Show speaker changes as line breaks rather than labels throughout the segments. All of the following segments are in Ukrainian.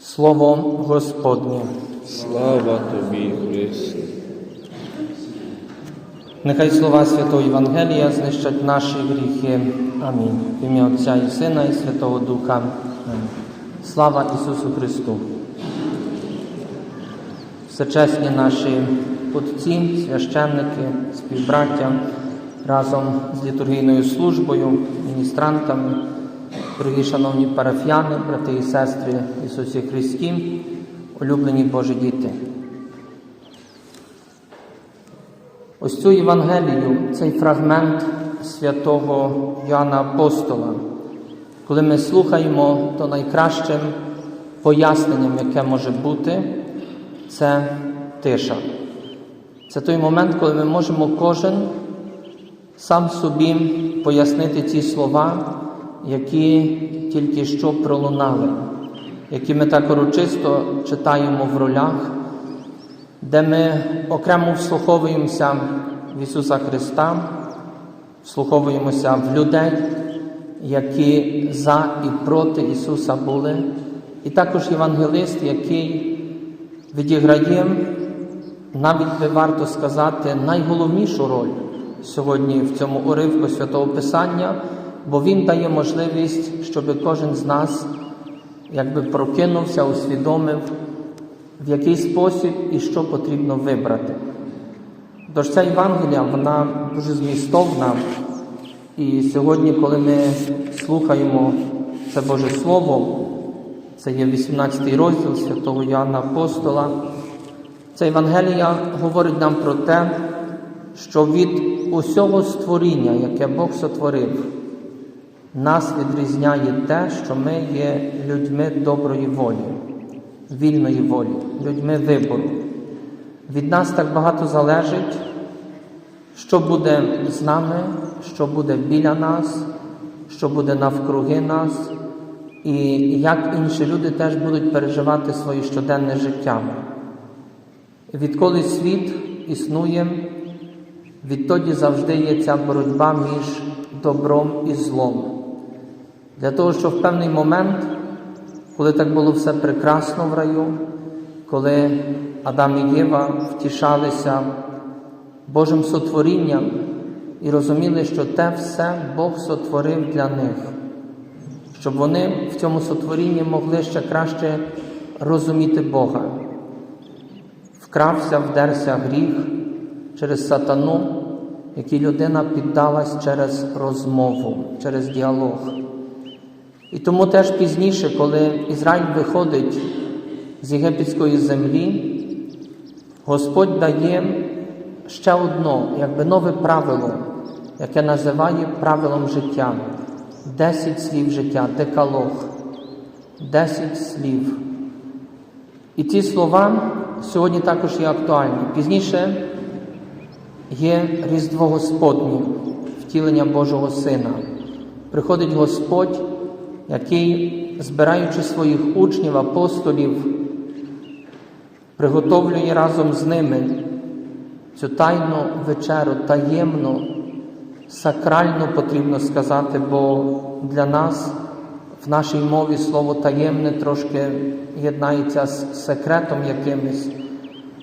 Слово Господнє.
Слава тобі, Христе.
Нехай слова Святого Євангелія знищать наші гріхи. Амінь. В ім'я Отця і Сина і Святого Духа. Амінь. Слава Ісусу Христу. Всечесні наші отці, священники, співбраття разом з літургійною службою, міністрантами, дорогі шановні парафіяни, брати і сестри Ісусі Христі, улюблені Божі діти. Ось цю Євангелію, цей фрагмент святого Йоанна Апостола, коли ми слухаємо, то найкращим поясненням, яке може бути, це тиша. Це той момент, коли ми можемо кожен сам собі пояснити ці слова, які тільки що пролунали, які ми так урочисто читаємо в ролях де ми окремо вслуховуємося в Ісуса Христа, вслуховуємося в людей, які за і проти Ісуса були, і також євангелист, який відіграє, навіть би варто сказати, найголовнішу роль сьогодні в цьому уривку Святого Писання, бо Він дає можливість, щоб кожен з нас якби прокинувся, усвідомив в який спосіб і що потрібно вибрати. Тож ця Євангелія, вона дуже змістовна. І сьогодні, коли ми слухаємо це Боже Слово, це є 18 розділ святого Йоанна Апостола, ця Євангелія говорить нам про те, що від усього створіння, яке Бог сотворив, нас відрізняє те, що ми є людьми доброї волі вільної волі, людьми вибору. Від нас так багато залежить, що буде з нами, що буде біля нас, що буде навкруги нас, і як інші люди теж будуть переживати своє щоденне життя. Відколи світ існує, відтоді завжди є ця боротьба між добром і злом. Для того, щоб в певний момент коли так було все прекрасно в раю, коли Адам і Єва втішалися Божим сотворінням і розуміли, що те все Бог сотворив для них, щоб вони в цьому сотворінні могли ще краще розуміти Бога. Вкрався, вдерся гріх через сатану, який людина піддалась через розмову, через діалог. І тому теж пізніше, коли Ізраїль виходить з єгипетської землі, Господь дає ще одно, якби нове правило, яке називає правилом життя. Десять слів життя, декалог, десять слів. І ці слова сьогодні також є актуальні. Пізніше є Різдво Господнє, втілення Божого Сина. Приходить Господь який, збираючи своїх учнів, апостолів, приготовлює разом з ними цю тайну вечеру, таємну, сакральну потрібно сказати, бо для нас в нашій мові слово таємне трошки єднається з секретом якимось,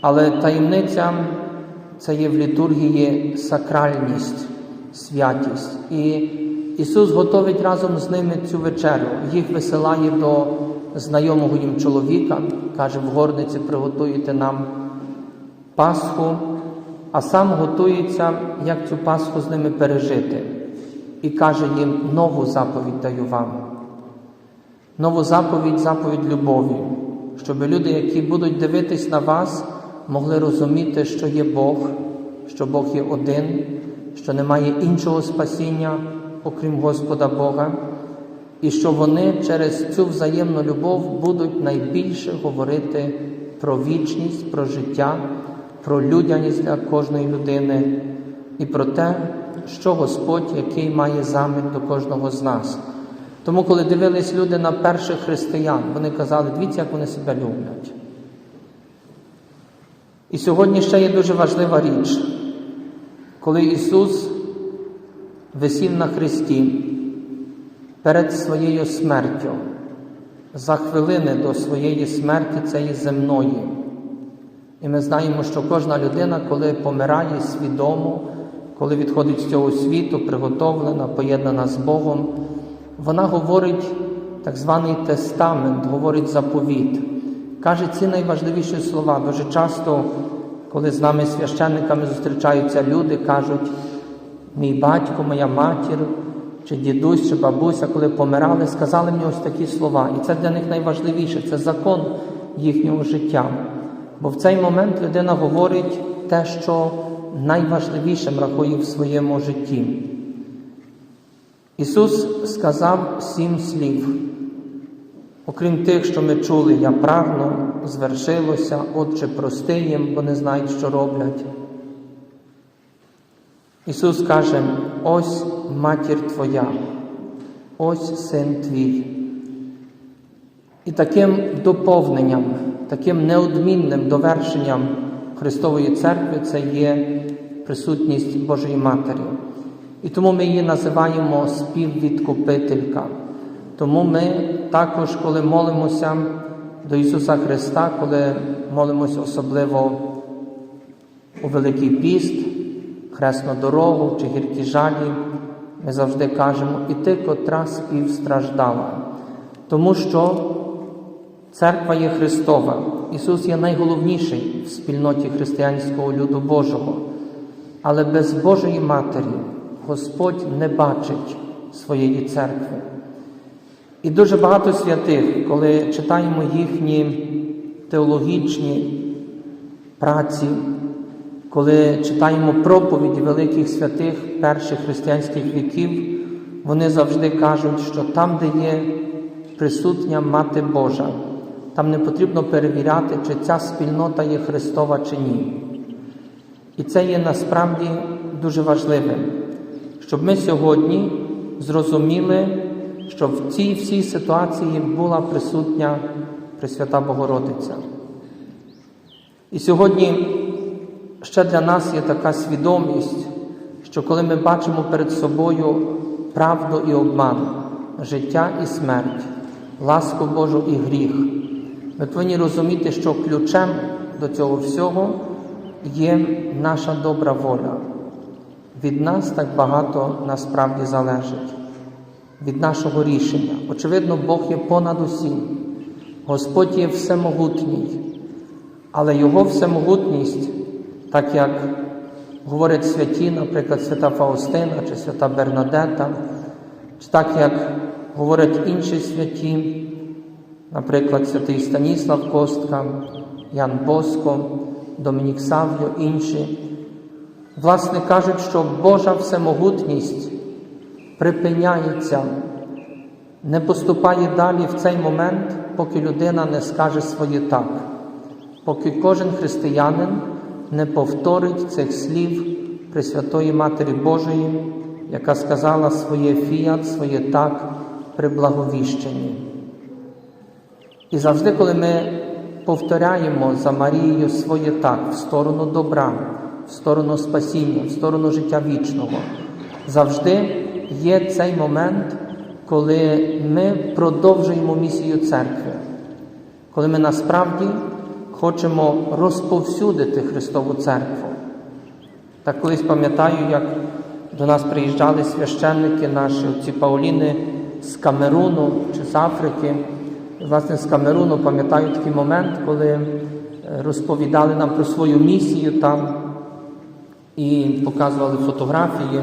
але таємниця це є в літургії сакральність, святість. І Ісус готовить разом з ними цю вечерю, їх висилає до знайомого їм чоловіка, каже, в горниці приготуєте нам Пасху, а сам готується, як цю Пасху з ними пережити. І каже їм нову заповідь даю вам. Нову заповідь, заповідь любові, щоб люди, які будуть дивитись на вас, могли розуміти, що є Бог, що Бог є один, що немає іншого спасіння окрім Господа Бога, і що вони через цю взаємну любов будуть найбільше говорити про вічність, про життя, про людяність для кожної людини і про те, що Господь, який має замір до кожного з нас. Тому, коли дивились люди на перших християн, вони казали, дивіться, як вони себе люблять. І сьогодні ще є дуже важлива річ, коли Ісус висів на Христі перед своєю смертю, за хвилини до своєї смерті цієї земної. І ми знаємо, що кожна людина, коли помирає свідомо, коли відходить з цього світу, приготовлена, поєднана з Богом, вона говорить так званий тестамент, говорить заповіт, каже ці найважливіші слова. Дуже часто, коли з нами священниками зустрічаються люди, кажуть, мій батько, моя матір, чи дідусь, чи бабуся, коли помирали, сказали мені ось такі слова. І це для них найважливіше, це закон їхнього життя. Бо в цей момент людина говорить те, що найважливішим рахує в своєму житті. Ісус сказав сім слів. Окрім тих, що ми чули, я прагну, звершилося, Отче, прости їм, бо не знають, що роблять. Ісус каже: ось матір Твоя, ось син твій. І таким доповненням, таким неодмінним довершенням Христової Церкви це є присутність Божої Матері. І тому ми її називаємо співвідкупителька. Тому ми також, коли молимося до Ісуса Христа, коли молимося особливо у Великий Піст, Хресну дорогу чи гіркі жалі, ми завжди кажемо, і ти, котра співстраждала. Тому що церква є Христова, Ісус є найголовніший в спільноті християнського люду Божого. Але без Божої Матері Господь не бачить своєї церкви. І дуже багато святих, коли читаємо їхні теологічні праці, коли читаємо проповіді великих святих перших християнських віків, вони завжди кажуть, що там, де є присутня Мати Божа, там не потрібно перевіряти, чи ця спільнота є Христова чи ні. І це є насправді дуже важливим, щоб ми сьогодні зрозуміли, що в цій всій ситуації була присутня Пресвята Богородиця. І сьогодні ще для нас є така свідомість, що коли ми бачимо перед собою правду і обман, життя і смерть, ласку Божу і гріх, ми повинні розуміти, що ключем до цього всього є наша добра воля. Від нас так багато насправді залежить, від нашого рішення. Очевидно, Бог є понад усім, Господь є всемогутній, але Його всемогутність, так як говорять святі, наприклад, свята Фаустина чи свята Бернадета, чи так як говорять інші святі, наприклад, святий Станіслав Костка, Ян Боско, Домінік Савльо, інші, власне кажуть, що Божа всемогутність припиняється, не поступає далі в цей момент, поки людина не скаже своє так, поки кожен християнин не повторить цих слів Пресвятої Матері Божої, яка сказала своє фіат, своє так при благовіщенні. І завжди, коли ми повторяємо за Марією своє так в сторону добра, в сторону спасіння, в сторону життя вічного, завжди є цей момент, коли ми продовжуємо місію церкви, коли ми насправді хочемо розповсюдити Христову церкву. Так колись пам'ятаю, як до нас приїжджали священники наші, ці Пауліни з Камеруну чи з Африки. Власне, з Камеруну пам'ятаю такий момент, коли е, розповідали нам про свою місію там і показували фотографії.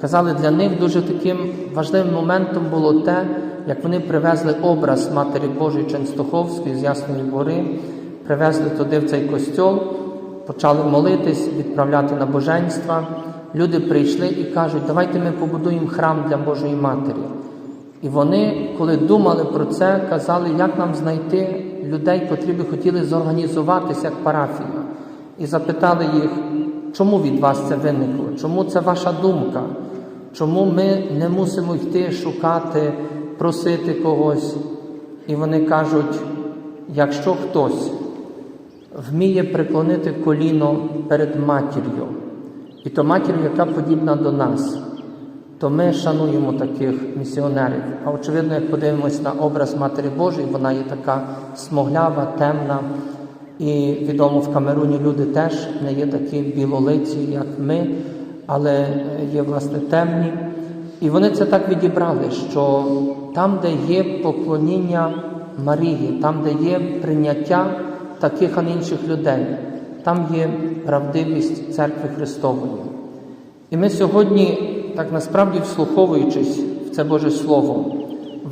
Казали, для них дуже таким важливим моментом було те, як вони привезли образ Матері Божої Ченстоховської з Ясної Гори, привезли туди в цей костьол, почали молитись, відправляти набоженства. Люди прийшли і кажуть, давайте ми побудуємо храм для Божої Матері. І вони, коли думали про це, казали, як нам знайти людей, котрі би хотіли зорганізуватися як парафія. І запитали їх, чому від вас це виникло? Чому це ваша думка? Чому ми не мусимо йти шукати, просити когось? І вони кажуть, якщо хтось вміє преклонити коліно перед матір'ю, і то матір'ю, яка подібна до нас, то ми шануємо таких місіонерів. А очевидно, як подивимось на образ Матері Божої, вона є така смоглява, темна. І відомо в Камеруні люди теж не є такі білолиці, як ми, але є власне темні. І вони це так відібрали, що там, де є поклоніння Марії, там, де є прийняття таких, а не інших людей, там є правдивість церкви Христової. І ми сьогодні, так насправді вслуховуючись в це Боже Слово,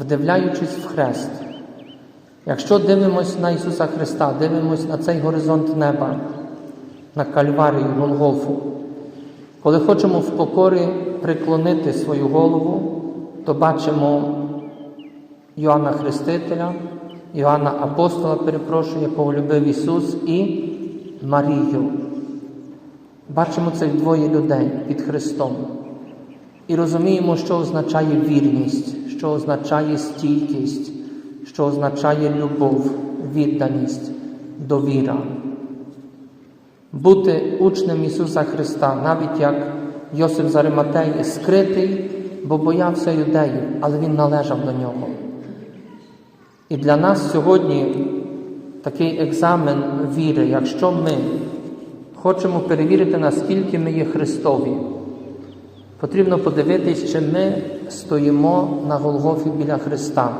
вдивляючись в хрест, якщо дивимось на Ісуса Христа, дивимось на цей горизонт неба, на Кальварію, Голгофу, коли хочемо в покорі приклонити свою голову, то бачимо Йоанна Хрестителя, Йоанна Апостола, перепрошую, якого любив Ісус, і Марію. Бачимо цих двоє людей під Христом і розуміємо, що означає вірність, що означає стійкість, що означає любов, відданість, довіра. Бути учнем Ісуса Христа, навіть як Йосип з Ариматеї, скритий, бо боявся юдеїв, але він належав до нього. І для нас сьогодні такий екзамен віри, якщо ми хочемо перевірити, наскільки ми є Христові, потрібно подивитись, чи ми стоїмо на Голгофі біля Христа,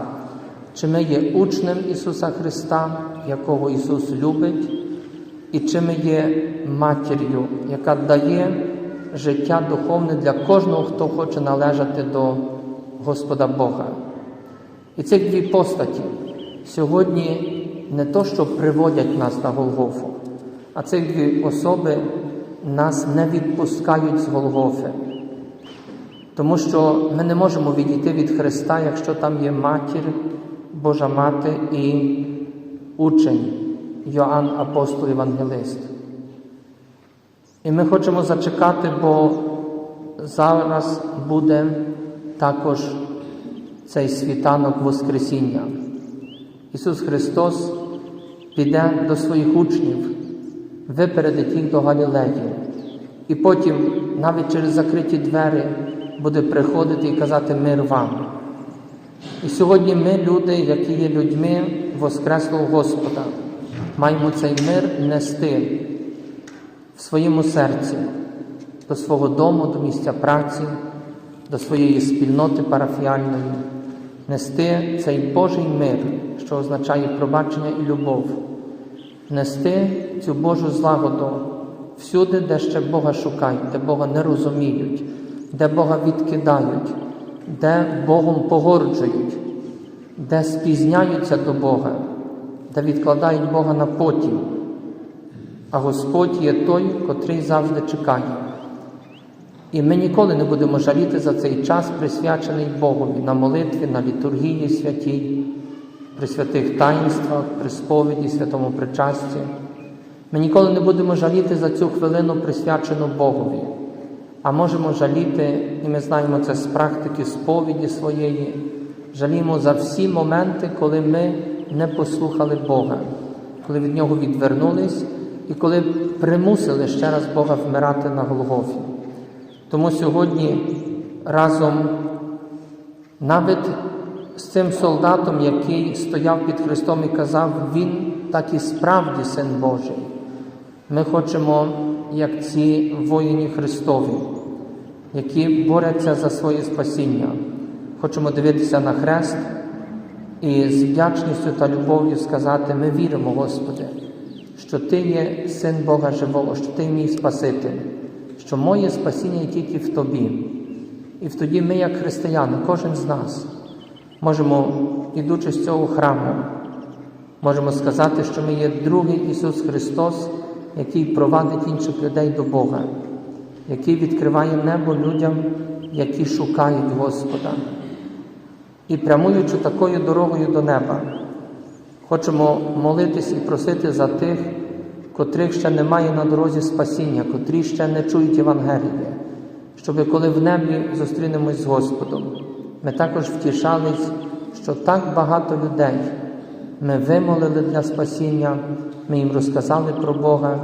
чи ми є учнем Ісуса Христа, якого Ісус любить, і чи ми є матір'ю, яка дає життя духовне для кожного, хто хоче належати до Господа Бога. І цих дві постаті сьогодні не то, що приводять нас на Голгофу, а цих дві особи нас не відпускають з Голгофи. Тому що ми не можемо відійти від Христа, якщо там є матір, Божа Мати і учень Йоанн Апостол Євангелист. І ми хочемо зачекати, бо зараз буде також цей світанок Воскресіння. Ісус Христос піде до своїх учнів, випередить їх до Галілеї, і потім, навіть через закриті двері, буде приходити і казати мир вам. І сьогодні ми, люди, які є людьми Воскреслого Господа, маємо цей мир нести в своєму серці до свого дому, до місця праці, до своєї спільноти парафіальної, нести цей Божий мир, що означає пробачення і любов, нести цю Божу злагоду всюди, де ще Бога шукають, де Бога не розуміють, де Бога відкидають, де Богом погорджують, де спізняються до Бога, де відкладають Бога на потім. А Господь є той, котрий завжди чекає. І ми ніколи не будемо жаліти за цей час, присвячений Богові на молитві, на літургії святій, при святих таїнствах, при сповіді, святому причасті. Ми ніколи не будемо жаліти за цю хвилину, присвячену Богові, а можемо жаліти, і ми знаємо це з практики сповіді своєї, жалімо за всі моменти, коли ми не послухали Бога, коли від Нього відвернулись і коли примусили ще раз Бога вмирати на Голгофі. Тому сьогодні разом навіть з цим солдатом, який стояв під Христом і казав, Він так і справді Син Божий. Ми хочемо, як ці воїни Христові, які борються за своє спасіння, хочемо дивитися на хрест і з вдячністю та любов'ю сказати: Ми віримо, Господи, що Ти є син Бога Живого, що Ти мій Спаситель, що моє спасіння тільки в Тобі. І тоді ми, як християни, кожен з нас, можемо, ідучи з цього храму, можемо сказати, що ми є другий Ісус Христос, який провадить інших людей до Бога, який відкриває небо людям, які шукають Господа. І прямуючи такою дорогою до неба, хочемо молитись і просити за тих, котрих ще немає на дорозі спасіння, котрі ще не чують Євангелія, щоби коли в небі зустрінемось з Господом, ми також втішались, що так багато людей ми вимолили для спасіння, ми їм розказали про Бога,